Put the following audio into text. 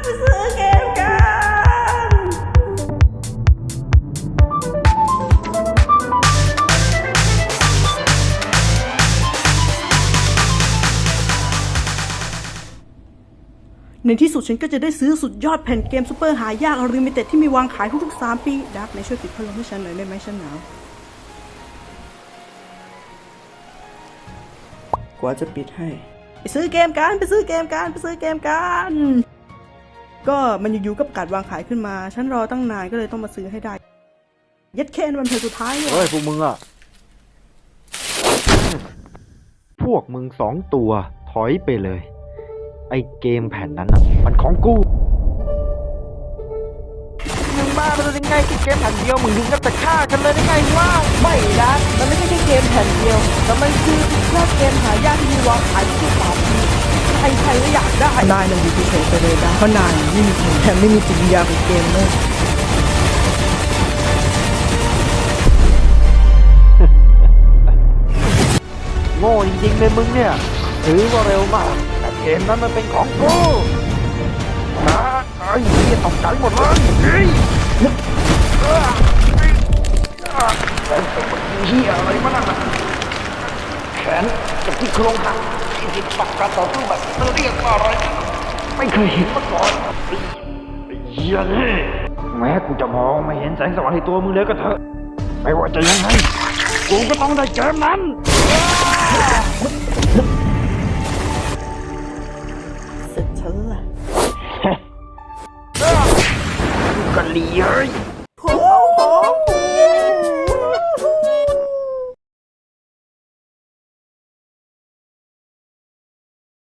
ไปซื้อเกมกัน ในที่สุดฉันก็จะได้ซื้อสุดยอดแผ่นเกมซูเปอร์หายากลิมิเต็ดที่มีวางขายทุกๆ 3 ปีดักในช่วยปิดพัดลมให้ฉันหน่อยได้ไหมฉันหนาว กว่าจะปิดให้ ไปซื้อเกมกันไปซื้อเกมกันไปซื้อเกมกันก็มันอยู่ๆก็ประกาศวางขายขึ้นมา ฉันรอตั้งนานก็เลยต้องมาซื้อให้ได้ ยัดเคนวันเพลสุดท้ายเนี่ยเฮ้ยพวกมึงอะพวกมึงสองตัวถอยไปเลย ไอเกมแผ่นนั้นอะมันของกู ไปเลยยังไงที่เกมแผ่นเดียวมึงถึงกับจะฆ่ากันเลยยังไงวะไม่นะมันไม่ใช่แค่เกมแผ่นเดียว แต่มันคือแค่เกมหายากที่มีวางขายทุกสามปีใครๆก็อยากได้นายมันอยู่เฉยไปเลยนะเพราะนายไม่มีแถมไม่มีจิตวิญญาณของเกมเลยโง่จริงๆเลยมึงเนี่ยถือว่าเร็วมาก แต่เกมนั้นมันเป็นของกูนะไอ้เหี้ยตกใจหมดเลย เฮียอะไรมั้นนะแขนกัที่โครงหักที่ตตักระต่ตูบบมันเรียก่าอะไร ไม่เคยเห็นมาก่อนไอ้ไอ้เฮียเแม้กูจะมองไม่เห็นแสงสว่างในตัวมึงเลยก็เถอะ ไม่ว่าจะยังไง กูก็ต้องได้เกมนั้นสร็จฉันละ 你而已。